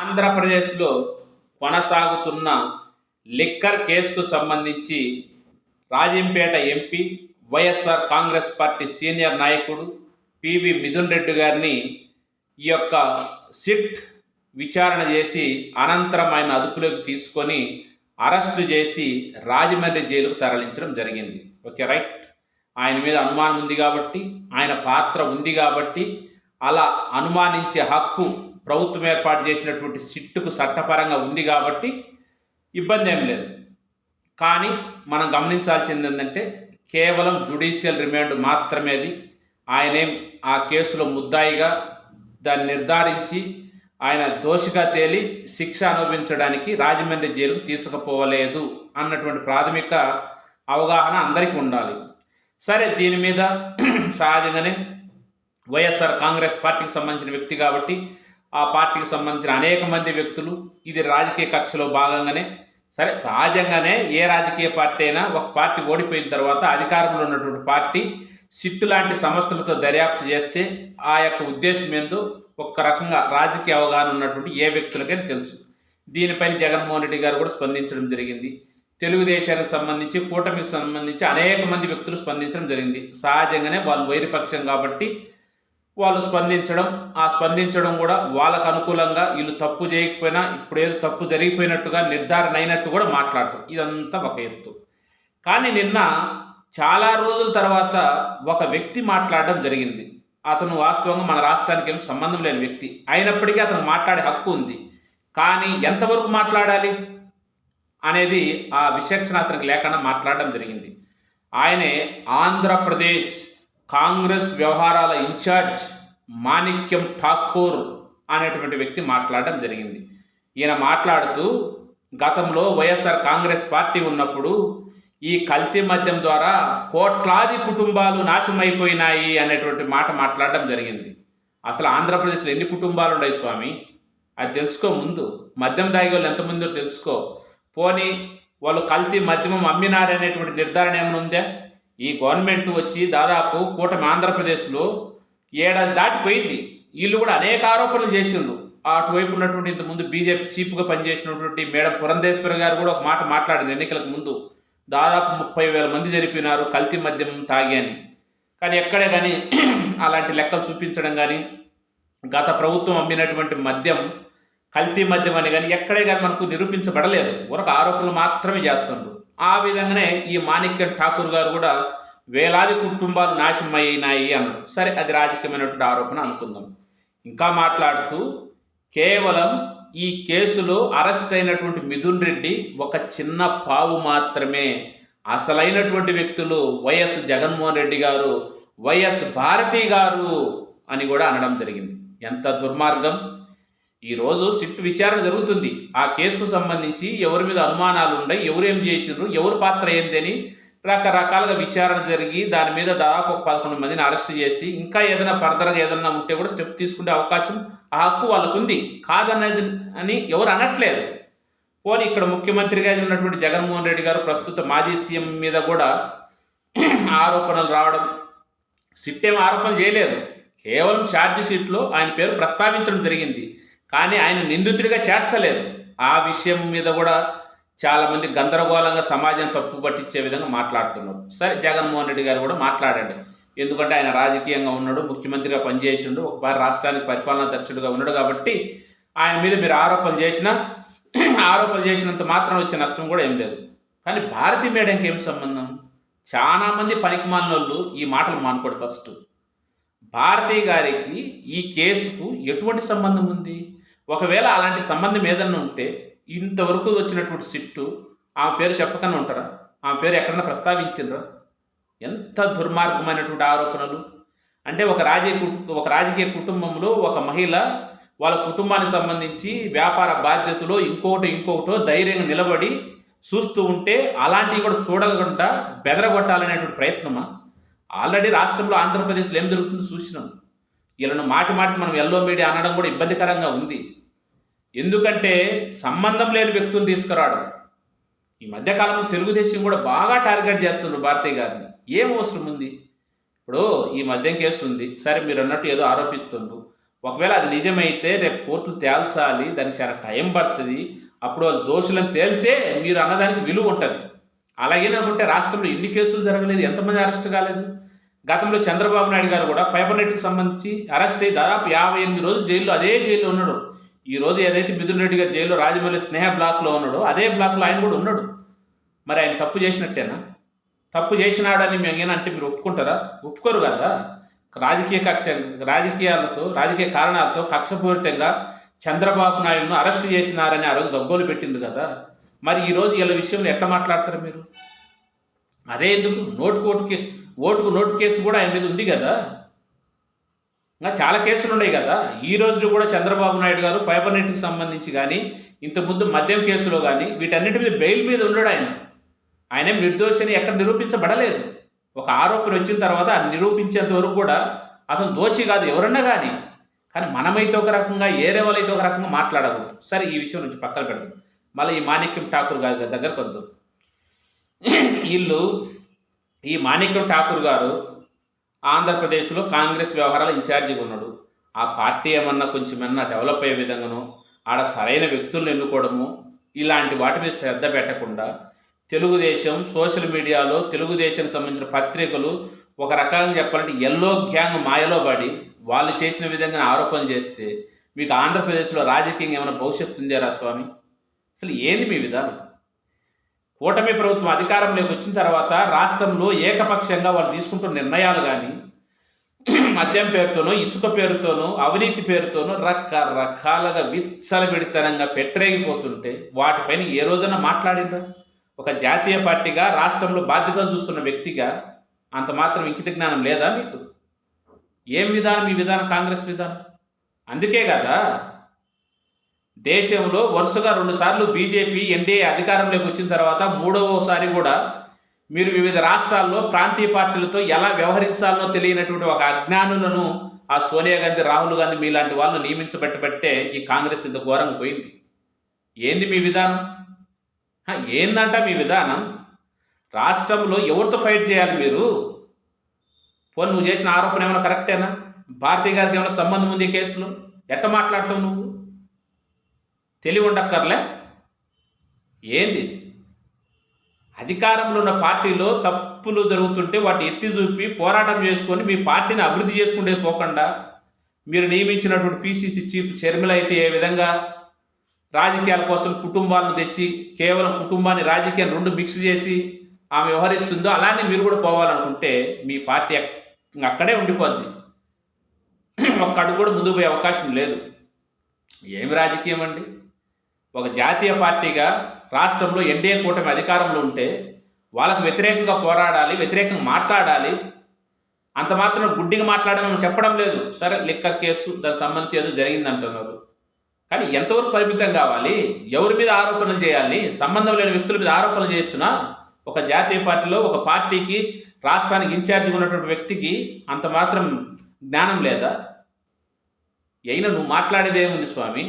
ఆంధ్రప్రదేశ్లో కొనసాగుతున్న లిక్కర్ కేసుకు సంబంధించి Rajampet MP YSR Congress party senior నాయకుడు పివి మిథున్ రెడ్డి గారిని ఈ యొక్క సిట్ విచారణ చేసి అనంతరం ఆయన అదుపులోకి తీసుకొని అరెస్టు చేసి రాజమండ్రి జైలుకు తరలించడం జరిగింది. Okay right. ఆయన మీద అనుమానం ఉంది కాబట్టి ఆయన పాత్ర ఉంది కాబట్టి అలా అనుమానించే హక్కు ప్రభుత్వం ఏర్పాటు చేసినటువంటి సిట్టుకు చట్టపరంగా ఉంది కాబట్టి ఇబ్బంది ఏం లేదు. కానీ మనం గమనించాల్సింది ఏంటంటే కేవలం జుడిషియల్ రిమాండ్ మాత్రమే అది. ఆయనేం ఆ కేసులో ముద్దాయిగా దాన్ని నిర్ధారించి ఆయన దోషిగా తేలి శిక్ష అనుభవించడానికి రాజమండ్రి జైలుకు తీసుకుపోవలేదు అన్నటువంటి ప్రాథమిక అవగాహన అందరికీ ఉండాలి. సరే దీని మీద సహజంగానే వైఎస్ఆర్ కాంగ్రెస్ పార్టీకి సంబంధించిన వ్యక్తి కాబట్టి ఆ పార్టీకి సంబంధించిన అనేక మంది వ్యక్తులు ఇది రాజకీయ కక్షలో భాగంగానే సరే సహజంగానే ఏ రాజకీయ పార్టీ అయినా ఒక పార్టీ ఓడిపోయిన తర్వాత అధికారంలో ఉన్నటువంటి పార్టీ సిట్టు లాంటి సంస్థలతో దర్యాప్తు చేస్తే ఆ యొక్క ఉద్దేశం ఏందో ఒక రకంగా రాజకీయ అవగాహన ఉన్నటువంటి ఏ వ్యక్తులకైనా తెలుసు. దీనిపైన జగన్మోహన్ రెడ్డి గారు కూడా స్పందించడం జరిగింది. తెలుగుదేశానికి సంబంధించి కూటమికి సంబంధించి అనేక మంది వ్యక్తులు స్పందించడం జరిగింది. సహజంగానే వాళ్ళు వైరిపక్షం కాబట్టి వాళ్ళు స్పందించడం ఆ స్పందించడం కూడా వాళ్ళకు అనుకూలంగా వీళ్ళు తప్పు చేయకపోయినా ఇప్పుడు ఏదో తప్పు జరిగిపోయినట్టుగా నిర్ధారణ అయినట్టు కూడా మాట్లాడతాం. ఇదంతా ఒక ఎత్తు. కానీ నిన్న చాలా రోజుల తర్వాత ఒక వ్యక్తి మాట్లాడడం జరిగింది. అతను వాస్తవంగా మన రాష్ట్రానికి ఏం సంబంధం లేని వ్యక్తి. అయినప్పటికీ అతను మాట్లాడే హక్కు ఉంది. కానీ ఎంతవరకు మాట్లాడాలి అనేది ఆ విచక్షణ అతనికి లేకుండా మాట్లాడడం జరిగింది. ఆయనే ఆంధ్రప్రదేశ్ కాంగ్రెస్ వ్యవహారాల ఇన్ఛార్జ్ మాణిక్యం ఠాకూర్ అనేటువంటి వ్యక్తి మాట్లాడడం జరిగింది. ఈయన మాట్లాడుతూ గతంలో వైఎస్ఆర్ కాంగ్రెస్ పార్టీ ఉన్నప్పుడు ఈ కల్తీ మద్యం ద్వారా కోట్లాది కుటుంబాలు నాశనమైపోయినాయి అనేటువంటి మాట మాట్లాడడం జరిగింది. అసలు ఆంధ్రప్రదేశ్లో ఎన్ని కుటుంబాలు ఉన్నాయి స్వామి? అది తెలుసుకో ముందు. మద్యం తాగే వాళ్ళు ఎంతమందో తెలుసుకో. పోనీ వాళ్ళు కల్తీ మద్యమం అమ్మినారనేటువంటి నిర్ధారణ ఏమైనా ఉందా? ఈ గవర్నమెంట్ వచ్చి దాదాపు కూటమి ఆంధ్రప్రదేశ్లో ఏడాది దాటిపోయింది. వీళ్ళు కూడా అనేక ఆరోపణలు చేసిండ్రు. అటువైపు ఉన్నటువంటి ఇంతకుముందు బీజేపీ చీఫ్గా పనిచేసినటువంటి మేడం పురంధేశ్వరి గారు కూడా ఒక మాట మాట్లాడింది ఎన్నికలకు ముందు. దాదాపు ముప్పై వేల మంది చనిపోయినారు కల్తీ మద్యం తాగి అని. కానీ ఎక్కడే కానీ అలాంటి లెక్కలు చూపించడం కానీ గత ప్రభుత్వం అమ్మినటువంటి మద్యం కల్తీ మద్యం అని కానీ ఎక్కడే కానీ మనకు నిరూపించబడలేదు. ఒక ఆరోపణలు మాత్రమే చేస్తున్నారు ఆ విధంగానే ఈ మాణిక్య ఠాకూర్ గారు కూడా వేలాది కుటుంబాలు నాశనం అయినాయి అన్నారు. సరే అది రాజకీయమైనటువంటి ఆరోపణ అనుకుందాం. ఇంకా మాట్లాడుతూ కేవలం ఈ కేసులో అరెస్ట్ అయినటువంటి మిథున్ రెడ్డి ఒక చిన్న పావు మాత్రమే. అసలైనటువంటి వ్యక్తులు వైఎస్ జగన్మోహన్ రెడ్డి గారు వైఎస్ భారతి గారు అని కూడా అనడం జరిగింది. ఎంత దుర్మార్గం! ఈరోజు సిట్ విచారణ జరుగుతుంది. ఆ కేసుకు సంబంధించి ఎవరి మీద అనుమానాలు ఉన్నాయి ఎవరు ఏం చేసిండ్రు ఎవరు పాత్ర ఏందని రకరకాలుగా విచారణ జరిగి దాని మీద దాదాపు ఒక పదకొండు మందిని అరెస్ట్ చేసి ఇంకా ఏదైనా ఫర్దర్గా ఏదైనా ఉంటే కూడా స్టెప్ తీసుకునే అవకాశం ఆ హక్కు వాళ్ళకు ఉంది కాదన్నది అని ఎవరు అనట్లేదు. పోనీ ఇక్కడ ముఖ్యమంత్రిగా ఉన్నటువంటి జగన్మోహన్ రెడ్డి గారు ప్రస్తుత మాజీ సీఎం మీద కూడా ఆరోపణలు రావడం సిట్ ఏం ఆరోపణలు చేయలేదు. కేవలం ఛార్జ్ షీట్లో ఆయన పేరు ప్రస్తావించడం జరిగింది. కానీ ఆయన నిందితుడిగా చేర్చలేదు. ఆ విషయం మీద కూడా చాలామంది గందరగోళంగా సమాజం తప్పు పట్టించే విధంగా మాట్లాడుతున్నారు. సరే జగన్మోహన్ రెడ్డి గారు కూడా మాట్లాడాడు. ఎందుకంటే ఆయన రాజకీయంగా ఉన్నాడు ముఖ్యమంత్రిగా పనిచేసిండు ఒకసారి రాష్ట్రానికి పరిపాలనా దర్శకుడుగా ఉన్నాడు కాబట్టి ఆయన మీద మీరు ఆరోపణ చేసినా ఆరోపణ చేసినంత మాత్రం వచ్చే నష్టం కూడా ఏం లేదు. కానీ భారతీ మేడంకి ఏం సంబంధం? చాలామంది పనికి ఈ మాటలు మానుకోడు ఫస్ట్. భారతి గారికి ఈ కేసుకు ఎటువంటి సంబంధం ఉంది? ఒకవేళ అలాంటి సంబంధం ఏదన్నా ఉంటే ఇంతవరకు వచ్చినటువంటి సిట్టు ఆమె పేరు చెప్పకనే ఉంటారా? ఆమె పేరు ఎక్కడన్నా ప్రస్తావించిండ్రా? ఎంత దుర్మార్గమైనటువంటి ఆరోపణలు. అంటే ఒక రాజకీయ ఒక రాజకీయ కుటుంబంలో ఒక మహిళ వాళ్ళ కుటుంబానికి సంబంధించి వ్యాపార బాధ్యతలో ఇంకొకటో ఇంకొకటో ధైర్యంగా నిలబడి చూస్తూ ఉంటే అలాంటివి కూడా చూడకుండా బెదరగొట్టాలనేటువంటి ప్రయత్నమా? ఆల్రెడీ రాష్ట్రంలో ఆంధ్రప్రదేశ్లో ఏం జరుగుతుందో చూసినాం. వీళ్ళను మాటి మాటి మనం ఎల్లో మీడియా అనడం కూడా ఇబ్బందికరంగా ఉంది. ఎందుకంటే సంబంధం లేని వ్యక్తులు తీసుకురావడం. ఈ మధ్యకాలంలో తెలుగుదేశం కూడా బాగా టార్గెట్ చేస్తున్నారు భారతీయ గారిని. ఏం అవసరం ఉంది? ఇప్పుడు ఈ మద్యం కేసు ఉంది. సరే మీరు అన్నట్టు ఏదో ఆరోపిస్తుండ్రు. ఒకవేళ అది నిజమైతే రేపు కోర్టులు తేల్చాలి. దానికి చాలా టైం పడుతుంది. అప్పుడు వాళ్ళు దోషులను తేలితే మీరు అన్నదానికి విలువ ఉంటుంది. అలాగే అనుకుంటే రాష్ట్రంలో ఎన్ని కేసులు జరగలేదు? ఎంతమంది అరెస్ట్ కాలేదు? గతంలో చంద్రబాబు నాయుడు గారు కూడా పేపర్ నెట్కి సంబంధించి అరెస్ట్ అయ్యి దాదాపు యాభై ఎనిమిది రోజులు జైల్లో అదే జైల్లో ఉన్నాడు. ఈ రోజు ఏదైతే మిథున్ రెడ్డి గారు జైల్లో రాజమౌళి స్నేహ బ్లాక్లో ఉన్నాడో అదే బ్లాక్లో ఆయన కూడా ఉన్నాడు. మరి ఆయన తప్పు చేసినట్టేనా? తప్పు చేసినాడని మేము అంటే మీరు ఒప్పుకుంటారా? ఒప్పుకోరు కదా. రాజకీయ కక్ష రాజకీయాలతో రాజకీయ కారణాలతో కక్షపూరితంగా చంద్రబాబు నాయుడును అరెస్ట్ చేసినారని ఆ రోజు గగ్గోలు పెట్టింది కదా. మరి ఈరోజు వీళ్ళ విషయంలో ఎట్లా మాట్లాడతారు మీరు? అదే ఎందుకు? నోటు ఓటుకి ఓటుకు నోటు కేసు కూడా ఆయన మీద ఉంది కదా. ఇంకా చాలా కేసులు ఉన్నాయి కదా. ఈ రోజు కూడా చంద్రబాబు నాయుడు గారు పేపర్ నెట్కి సంబంధించి కానీ ఇంతకుముందు మద్యం కేసులో కానీ వీటన్నిటి మీద బెయిల్ మీద ఉండడు ఆయన. ఆయన నిర్దోషిని ఎక్కడ నిరూపించబడలేదు. ఒక ఆరోపణ వచ్చిన తర్వాత అది నిరూపించేంత వరకు కూడా అతను దోషి కాదు ఎవరన్నా కానీ కానీ మనమైతే ఒక రకంగా ఏరే వాళ్ళైతే ఒక రకంగా మాట్లాడకూడదు. సరే ఈ విషయం నుంచి పక్కన పెడదాం. మళ్ళీ ఈ మాణిక్యం ఠాకూర్ గారి దగ్గరకు వద్దాం. వీళ్ళు ఈ మాణిక్యం ఠాకూర్ గారు ఆంధ్రప్రదేశ్లో కాంగ్రెస్ వ్యవహారాల ఇన్ఛార్జిగా ఉన్నాడు. ఆ పార్టీ ఏమన్నా కొంచెమన్నా డెవలప్ అయ్యే విధంగానో ఆడ సరైన వ్యక్తులను ఎన్నుకోవడము ఇలాంటి వాటి మీద శ్రద్ధ పెట్టకుండా తెలుగుదేశం సోషల్ మీడియాలో తెలుగుదేశం సంబంధించిన పత్రికలు ఒక రకంగా చెప్పాలంటే ఎల్లో గ్యాంగ్ మాయలో పడి వాళ్ళు చేసిన విధంగా ఆరోపణలు చేస్తే మీకు ఆంధ్రప్రదేశ్లో రాజకీయం ఏమైనా భవిష్యత్తు ఉందేరా స్వామి? అసలు ఏంది మీ విధానం? కూటమి ప్రభుత్వం అధికారంలోకి వచ్చిన తర్వాత రాష్ట్రంలో ఏకపక్షంగా వాళ్ళు తీసుకుంటున్న నిర్ణయాలు కానీ మద్యం పేరుతోనో ఇసుక పేరుతోనో అవినీతి పేరుతోనో రకరకాలుగా విచ్చలవిడితనంగా పెట్టరేగిపోతుంటే వాటిపైన ఏ రోజున మాట్లాడిందా ఒక జాతీయ పార్టీగా రాష్ట్రంలో బాధ్యతలు చూస్తున్న వ్యక్తిగా అంత మాత్రం ఇంకిత జ్ఞానం లేదా మీకు? ఏం విధానం? ఈ విధానం కాంగ్రెస్ విధానం? అందుకే కదా. దేశంలో వరుసగా రెండుసార్లు బీజేపీ ఎన్డీఏ అధికారంలోకి వచ్చిన తర్వాత మూడవసారి కూడా మీరు వివిధ రాష్ట్రాల్లో ప్రాంతీయ పార్టీలతో ఎలా వ్యవహరించాలనో తెలియనటువంటి ఒక అజ్ఞానులను ఆ సోనియా గాంధీ రాహుల్ గాంధీ మీలాంటి వాళ్ళు నియమించబెట్టబట్టే ఈ కాంగ్రెస్ ఇంత ఘోరంగా పోయింది. ఏంది మీ విధానం? ఏందంట మీ విధానం? రాష్ట్రంలో ఎవరితో ఫైట్ చేయాలి మీరు? పోనీ నువ్వు చేసిన ఆరోపణ ఏమైనా కరెక్టేనా? భారతీయ గారికి ఏమైనా సంబంధం ఉంది ఈ కేసులో? ఎట్ట మాట్లాడతావు నువ్వు? తెలివి ఉండక్కర్లే. ఏంది? అధికారంలో ఉన్న పార్టీలో తప్పులు జరుగుతుంటే వాటి ఎత్తి చూపి పోరాటం చేసుకొని మీ పార్టీని అభివృద్ధి చేసుకుంటే పోకుండా? మీరు నియమించినటువంటి పీసీసీ చీఫ్ చర్మిల అయితే ఏ విధంగా? రాజకీయాల కోసం కుటుంబాలను తెచ్చి కేవలం కుటుంబాన్ని రాజకీయాన్ని రెండు మిక్స్ చేసి ఆమె వ్యవహరిస్తుందో అలానే మీరు కూడా పోవాలనుకుంటే మీ పార్టీ అక్కడే ఉండిపోద్ది. ఒక్క అడుగు కూడా ముందుకు పోయే అవకాశం లేదు. ఏమి రాజకీయం అండి? ఒక జాతీయ పార్టీగా రాష్ట్రంలో ఎన్డీఏ కూటమి అధికారంలో ఉంటే వాళ్ళకు వ్యతిరేకంగా పోరాడాలి వ్యతిరేకంగా మాట్లాడాలి. అంత మాత్రం గుడ్డిగా మాట్లాడమని చెప్పడం లేదు. సరే లిక్కర్ కేసు దానికి సంబంధించి ఏదో జరిగింది అంటున్నారు కానీ ఎంతవరకు పరిమితం కావాలి? ఎవరి మీద ఆరోపణలు చేయాలి? సంబంధం లేని వ్యక్తుల మీద ఆరోపణలు చేయొచ్చునా? ఒక జాతీయ పార్టీలో ఒక పార్టీకి రాష్ట్రానికి ఇన్ఛార్జిగా ఉన్నటువంటి వ్యక్తికి అంత మాత్రం జ్ఞానం లేదా? అయినా నువ్వు మాట్లాడేదేముంది స్వామి?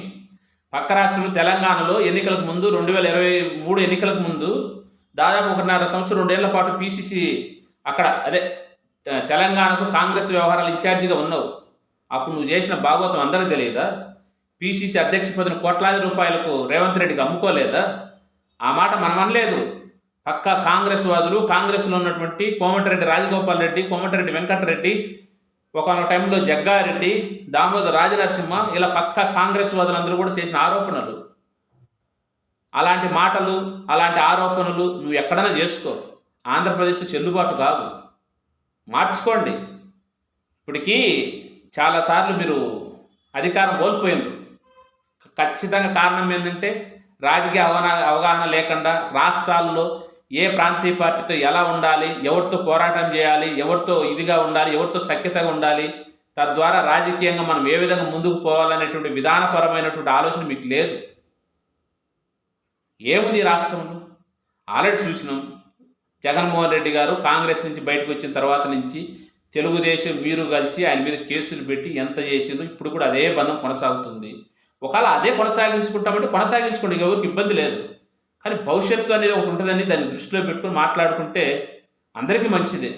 పక్క రాష్ట్రంలో తెలంగాణలో ఎన్నికలకు ముందు రెండు వేల ఇరవై మూడు ఎన్నికలకు ముందు దాదాపు ఒకటిన్నర సంవత్సరం రెండేళ్ళ పాటు పీసీసీ అక్కడ అదే తెలంగాణకు కాంగ్రెస్ వ్యవహారాలు ఇన్ఛార్జిగా ఉన్నావు. అప్పుడు నువ్వు చేసిన భాగవతం అందరికీ తెలియదా? పీసీసీ అధ్యక్ష పదవిని కోట్లాది రూపాయలకు రేవంత్ రెడ్డికి అమ్ముకోలేదా? ఆ మాట మనం అనలేదు. కాంగ్రెస్ వాదులు కాంగ్రెస్లో ఉన్నటువంటి కోమటిరెడ్డి రాజగోపాల్ రెడ్డి కోమటిరెడ్డి వెంకటరెడ్డి ఒకనొక టైంలో జగ్గారెడ్డి దామోదర్ రాజనరసింహ ఇలా పక్క కాంగ్రెస్ వాదులందరూ కూడా చేసిన ఆరోపణలు. అలాంటి మాటలు అలాంటి ఆరోపణలు నువ్వు ఎక్కడైనా చేసుకో. ఆంధ్రప్రదేశ్లో చెల్లుబాటు కాదు మార్చుకోండి. ఇప్పటికీ చాలాసార్లు మీరు అధికారం కోల్పోయినారు. ఖచ్చితంగా కారణం ఏంటంటే రాజకీయ అవగాహన అవగాహన లేకుండా రాష్ట్రాల్లో ఏ ప్రాంతీయ పార్టీతో ఎలా ఉండాలి ఎవరితో పోరాటం చేయాలి ఎవరితో ఇదిగా ఉండాలి ఎవరితో సఖ్యతగా ఉండాలి తద్వారా రాజకీయంగా మనం ఏ విధంగా ముందుకు పోవాలనేటువంటి విధానపరమైనటువంటి ఆలోచన మీకు లేదు. ఏముంది రాష్ట్రంలో? ఆల్రెడీ చూసినాం. జగన్మోహన్ రెడ్డి గారు కాంగ్రెస్ నుంచి బయటకు వచ్చిన తర్వాత నుంచి తెలుగుదేశం మీరు కలిసి ఆయన మీద కేసులు పెట్టి ఎంత చేసిందో ఇప్పుడు కూడా అదే బంధం కొనసాగుతుంది. ఒకవేళ అదే కొనసాగించుకుంటామంటే కొనసాగించుకోండి ఎవరికి ఇబ్బంది లేదు. కానీ భవిష్యత్తు అనేది ఒకటి ఉంటుందని దాన్ని దృష్టిలో పెట్టుకొని మాట్లాడుకుంటే అందరికీ మంచిదే.